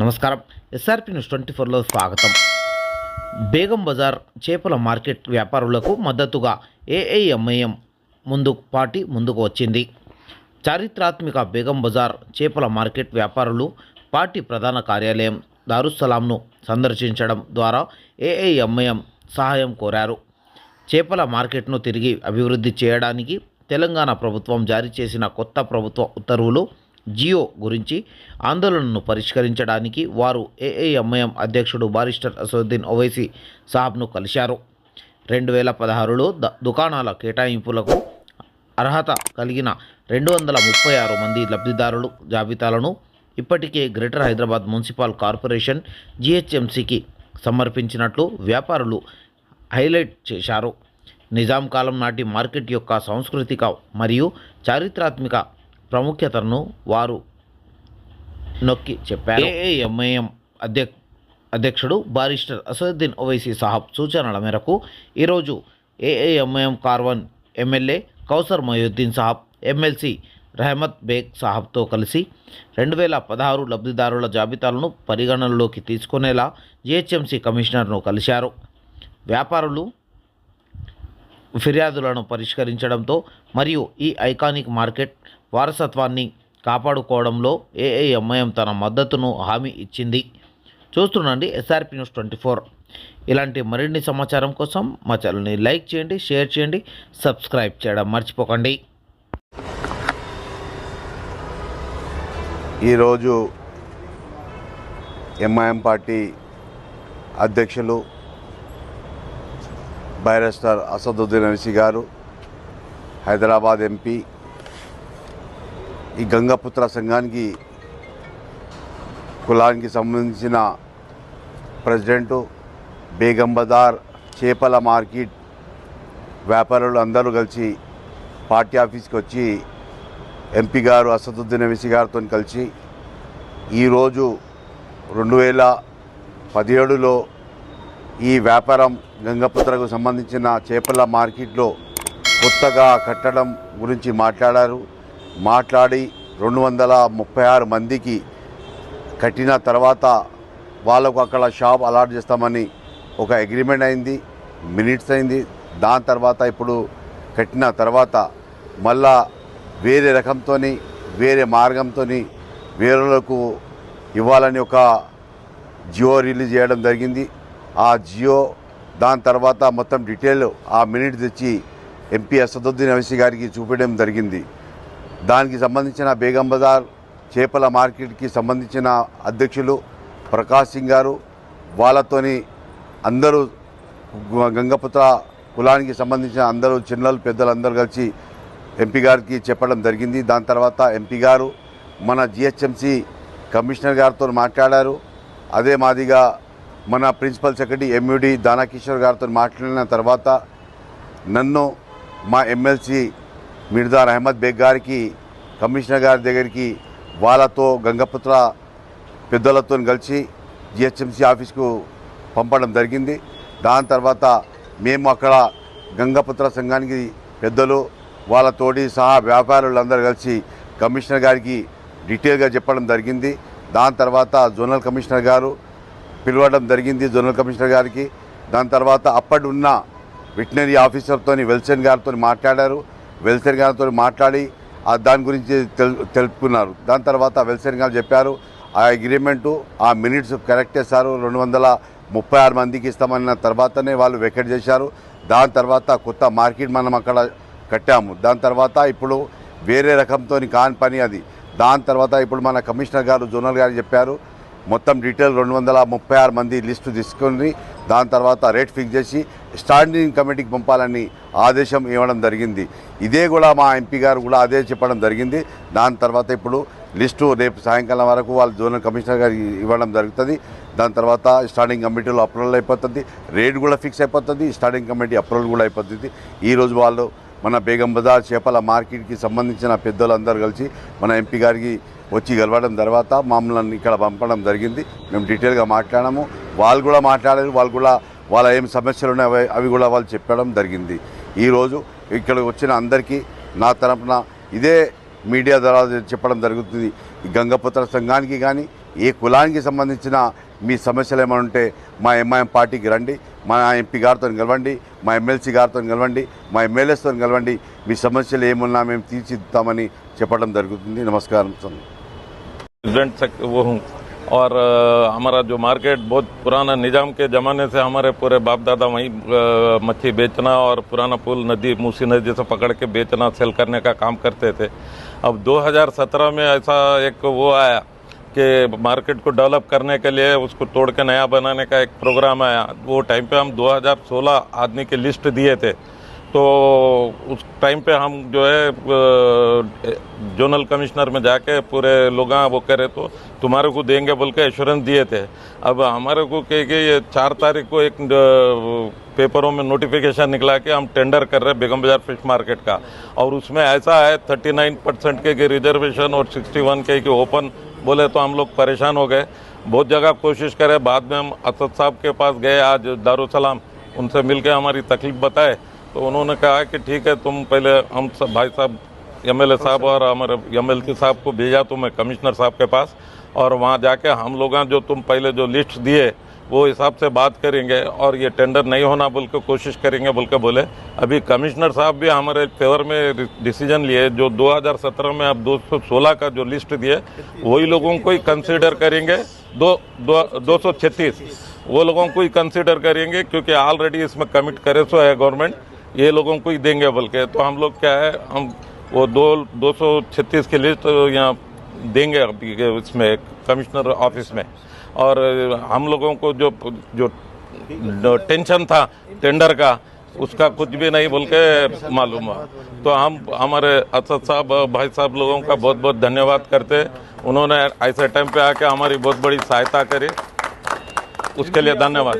నమస్కారం. SRP news twenty ఫోర్లో స్వాగతం. బేగం బజార్ చేపల మార్కెట్ వ్యాపారులకు మద్దతుగా ఏఐఎంఐఎం ముందుకు పార్టీ ముందుకు వచ్చింది. చారిత్రాత్మక బేగం బజార్ చేపల మార్కెట్ వ్యాపారులు పార్టీ ప్రధాన కార్యాలయం దారుస్సలాంను సందర్శించడం ద్వారా ఏఐఎంఐఎం సహాయం కోరారు. చేపల మార్కెట్ను తిరిగి అభివృద్ధి చేయడానికి తెలంగాణ ప్రభుత్వం జారీ చేసిన కొత్త ప్రభుత్వ ఉత్తర్వులు జియో గురించి ఆందోళనను పరిష్కరించడానికి వారు ఏఐఎంఐఎం అధ్యక్షుడు బారిస్టర్ అసదుద్దీన్ ఓవైసీ సాబ్ను కలిశారు. రెండు వేల పదహారులో ద దుకాణాల కేటాయింపులకు అర్హత కలిగిన రెండు వందల ముప్పై ఆరు మంది లబ్ధిదారులు జాబితాలను ఇప్పటికే గ్రేటర్ హైదరాబాద్ మున్సిపల్ కార్పొరేషన్ జిహెచ్ఎంసీకి సమర్పించినట్లు వ్యాపారులు హైలైట్ చేశారు. నిజాం కాలం నాటి మార్కెట్ యొక్క సాంస్కృతిక మరియు చారిత్రాత్మక ప్రాముఖ్యతను వారు నొక్కి చెప్పారు. ఏఐఎంఐఎం అధ్యక్ష అధ్యక్షుడు బారిస్టర్ అసదుద్దీన్ ఓవైసీ సాహబ్ సూచనల మేరకు ఈరోజు AIMIM Karwan MLA Kausar Moinuddin Sahab MLC Rehmat Baig సాహబ్తో కలిసి రెండు వేల పదహారు లబ్ధిదారుల జాబితాలను పరిగణనలోకి తీసుకునేలా జిహెచ్ఎంసీ కమిషనర్ను కలిశారు. వ్యాపారులు ఫిర్యాదులను పరిష్కరించడంతో మరియు ఈ ఐకానిక్ మార్కెట్ వారసత్వాన్ని కాపాడుకోవడంలో ఏఐఎంఐఎం తన మద్దతును హామీ ఇచ్చింది. చూస్తుండండి ఎస్ఆర్పి న్యూస్ ట్వంటీ ఫోర్ ఇలాంటి మరిన్ని సమాచారం కోసం మా ఛానల్ని లైక్ చేయండి షేర్ చేయండి సబ్స్క్రైబ్ చేయడం మర్చిపోకండి. ఈరోజు ఎంఐఎం పార్టీ అధ్యక్షులు బైరస్టర్ అసదుద్దీన్ అనిసి గారు హైదరాబాద్ ఎంపీ ఈ గంగపుత్ర సంఘానికి కులానికి సంబంధించిన ప్రెసిడెంటు బేగంబదార్ చేపల మార్కెట్ వ్యాపారులు అందరూ కలిసి పార్టీ ఆఫీస్కి వచ్చి ఎంపీ గారు అసదుద్దీన్ అవిసి గారితో కలిసి ఈరోజు రెండు వేల పదిహేడులో ఈ వ్యాపారం గంగపుత్రకు సంబంధించిన చేపల మార్కెట్లో కొత్తగా కట్టడం గురించి మాట్లాడారు. మాట్లాడి రెండు వందల ముప్పై ఆరు మందికి కట్టిన తర్వాత వాళ్ళకు అక్కడ షాప్ అలాట్ చేస్తామని ఒక అగ్రిమెంట్ అయింది మినిట్స్ అయింది. దాని తర్వాత ఇప్పుడు కట్టిన తర్వాత మళ్ళా వేరే రకంతో వేరే మార్గంతో వేరేలకు ఇవ్వాలని ఒక జియో రిలీజ్ చేయడం జరిగింది. ఆ జియో దాని తర్వాత మొత్తం డీటెయిల్ ఆ మినిట్ తెచ్చి ఎంపీ అసదుద్దీన్ అవసి గారికి చూపించడం జరిగింది. దానికి సంబంధించిన బేగం బజార్ చేపల మార్కెట్కి సంబంధించిన అధ్యక్షులు ప్రకాష్ సింగ్ గారు వాళ్ళతోని అందరూ గంగపుత్ర కులానికి సంబంధించిన అందరూ చిన్నలు పెద్దలు అందరూ కలిసి ఎంపీ గారికి చెప్పడం జరిగింది. దాని తర్వాత ఎంపీ గారు మన జిహెచ్ఎంసీ కమిషనర్ గారితో మాట్లాడారు. అదే మాదిగా మన ప్రిన్సిపల్ సెక్రటరీ ఎంయుడి దానాకిషోర్ గారితో మాట్లాడిన తర్వాత నన్ను మా ఎమ్మెల్సీ మిర్దార్ అహ్మద్ బేగ్ గారికి కమిషనర్ గారి దగ్గరికి వాళ్ళతో గంగపుత్ర పెద్దలతో కలిసి జిహెచ్ఎంసీ ఆఫీస్కు పంపడం జరిగింది. దాని తర్వాత మేము అక్కడ గంగపుత్ర సంఘానికి పెద్దలు వాళ్ళతోటి సహా వ్యాపారులందరూ కలిసి కమిషనర్ గారికి డీటెయిల్గా చెప్పడం జరిగింది. దాని తర్వాత జోనల్ కమిషనర్ గారు పిలవడం జరిగింది జోనల్ కమిషనర్ గారికి. దాని తర్వాత అప్పటి ఉన్న వెటనరీ ఆఫీసర్తో వెల్సన్ గారితో మాట్లాడారు. వెల్సన్ గారితో మాట్లాడి ఆ దాని గురించి తెలుపుకున్నారు. దాని తర్వాత వెల్సన్ గారు చెప్పారు ఆ అగ్రిమెంటు ఆ మినిట్స్ కరెక్ట్ చేశారు రెండు వందల ముప్పై ఆరు మందికి ఇస్తామన్న తర్వాతనే వాళ్ళు వెకెట్ చేశారు. దాని తర్వాత కొత్త మార్కెట్ మనం అక్కడ కట్టాము. దాని తర్వాత ఇప్పుడు వేరే రకంతో కాని పని అది. దాని తర్వాత ఇప్పుడు మన కమిషనర్ గారు జోనల్ గారు చెప్పారు మొత్తం డీటెయిల్ రెండు వందల ముప్పై ఆరు మంది లిస్టు తీసుకొని దాని తర్వాత రేట్ ఫిక్స్ చేసి స్టాండింగ్ కమిటీకి పంపాలని ఆదేశం ఇవ్వడం జరిగింది. ఇదే కూడా మా ఎంపీ గారు కూడా అదే చెప్పడం జరిగింది. దాని తర్వాత ఇప్పుడు లిస్టు రేపు సాయంకాలం వరకు వాళ్ళు జోనల్ కమిషనర్ గారు ఇవ్వడం జరుగుతుంది. దాని తర్వాత స్టాండింగ్ కమిటీలో అప్రూవల్ అయిపోతుంది. రేట్ కూడా ఫిక్స్ అయిపోతుంది. స్టాండింగ్ కమిటీ అప్రూవల్ కూడా అయిపోతుంది. ఈరోజు వాళ్ళు మన బేగం బజార్ చేపల మార్కెట్కి సంబంధించిన పెద్దలందరూ కలిసి మన ఎంపీ గారికి వచ్చి గెలవడం తర్వాత మమ్మల్ని ఇక్కడ పంపడం జరిగింది. మేము డీటెయిల్గా మాట్లాడాము. వాళ్ళు కూడా మాట్లాడారు. వాళ్ళు కూడా వాళ్ళ ఏం సమస్యలు ఉన్నాయో అవి- అవి కూడా వాళ్ళు చెప్పడం జరిగింది. ఈరోజు ఇక్కడ వచ్చిన అందరికీ నా తరపున ఇదే మీడియా ద్వారా చెప్పడం జరుగుతుంది. గంగపుత్ర సంఘానికి కానీ ఏ కులానికి సంబంధించిన మీ సమస్యలు ఏమైనా ఉంటే మా ఎంఐఎం పార్టీకి రండి. మా ఎంపీ గారితో కలవండి. మా ఎమ్మెల్సీ గారితో కలవండి మా ఎమ్మెల్యేస్తో కలవండి మీ సమస్యలు ఏమున్నా మేము తీర్చిదిద్దామని చెప్పడం జరుగుతుంది నమస్కారం స్వామి. प्रेसिडेंट सेक- वो हूँ और अ, हमारा जो मार्केट बहुत पुराना निजाम के ज़माने से हमारे पूरे बाप दादा वहीं अ, मच्छी बेचना और पुराना पुल नदी मूसी नदी से पकड़ के बेचना सेल करने का काम करते थे अब 2017 में ऐसा एक वो आया कि मार्केट को डेवलप करने के लिए उसको तोड़ के नया बनाने का एक प्रोग्राम आया। वो टाइम पे हम 2016 आदमी की लिस्ट दिए थे। तो उस टाइम पे हम जो है जोनल कमिश्नर में जाके पूरे लोग वो करे तो तुम्हारे को देंगे बोल के एश्योरेंस दिए थे। अब हमारे को कह के ये चार तारीख को एक पेपरों में नोटिफिकेशन निकला कि हम टेंडर कर रहे हैं बेगम बाज़ार फ़िश मार्केट का। और उसमें ऐसा है 39 परसेंट के कि रिजर्वेशन और 61 के कि ओपन बोले तो हम लोग परेशान हो गए। बहुत जगह कोशिश करे, बाद में हम असद साहब के पास गए, आज दारुसलाम उनसे मिल के हमारी तकलीफ़ बताए। तो उन्होंने कहा कि ठीक है, तुम पहले हम सब भाई साहब एम एल साहब और हमारे एम एल साहब को भेजा तुम्हें कमिश्नर साहब के पास। और वहाँ जाके हम लोग जो तुम पहले जो लिस्ट दिए वो हिसाब से बात करेंगे और ये टेंडर नहीं होना बोल के कोशिश करेंगे बोल के बोले। अभी कमिश्नर साहब भी हमारे फेवर में डिसीज़न लिए। जो 2017 में अब 216 का जो लिस्ट दिए, वही लोगों को ही कंसिडर करेंगे। दो दो सौ वो लोगों को ही कंसिडर करेंगे, क्योंकि ऑलरेडी इसमें कमिट करे सो है गवर्नमेंट ये लोगों को ही देंगे बोल के तो हम लोग क्या है, हम वो दो दो की लिस्ट यहाँ देंगे अभी इसमें कमिश्नर ऑफ़िस में और हम लोगों को जो जो टेंशन था टेंडर का उसका कुछ भी नहीं बोल के मालूम हुआ तो हम हमारे असद साहब भाई साहब लोगों का बहुत बहुत धन्यवाद करते उन्होंने ऐसे टाइम पे आके हमारी बहुत बड़ी सहायता करी उसके लिए धन्यवाद